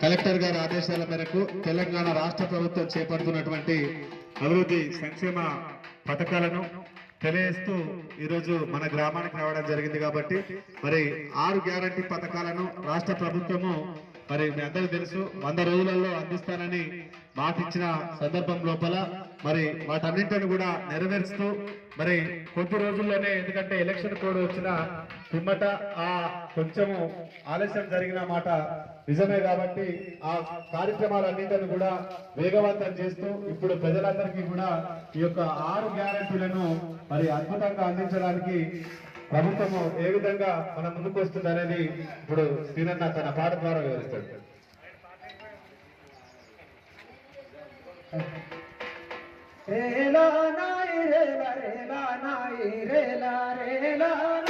Collector గారి ఆదేశాల మేరకు తెలంగాణ రాష్ట్ర ప్రభుత్వం చేపడుతున్నటువంటి అభివృద్ధి సంక్షేమ పథకాలను తెలియజేస్తూ ఈరోజు మన గ్రామానికి రావడం జరిగింది కాబట్టి మరి ఆరు గ్యారంటీ పథకాలను రాష్ట్ర ప్రభుత్వము మరి మీ అందరికి తెలుసు వంద రోజులలో అందిస్తానని మాట ఇచ్చిన సందర్భం లోపల మరి వాటన్నింటిని కూడా నెరవేరుస్తూ మరి కొద్ది రోజుల్లోనే ఎందుకంటే ఎలక్షన్ కోడ్ వచ్చిన పిమ్మట ఆ కొంచెము ఆలస్యం జరిగిన మాట నిజమే కాబట్టి ఆ కార్యక్రమాలన్నింటిని కూడా వేగవంతం చేస్తూ ఇప్పుడు ప్రజలందరికీ కూడా ఈ యొక్క ఆరు గ్యారంటీలను మరి అద్భుతంగా అందించడానికి ప్రభుత్వము ఏ విధంగా మన ముందుకు వస్తుంది అనేది ఇప్పుడు శ్రీనన్న తన పాట ద్వారా వివరిస్తాడు. రేలా నాయి రేలా రేలా నాయి రేలా రేలా రేలా.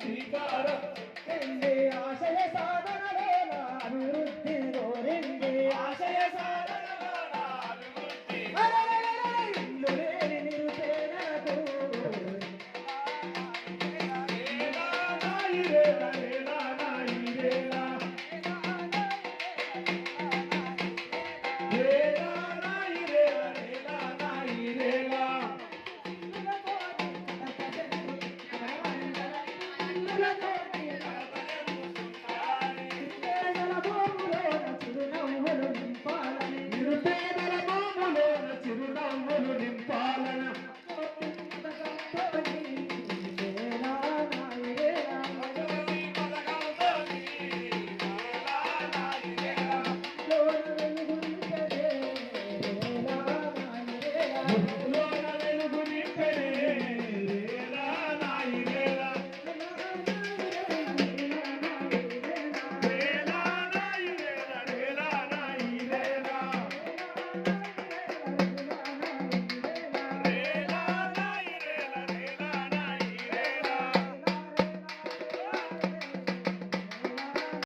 శ్రీకారం ఆశయ సాధనలో రేలా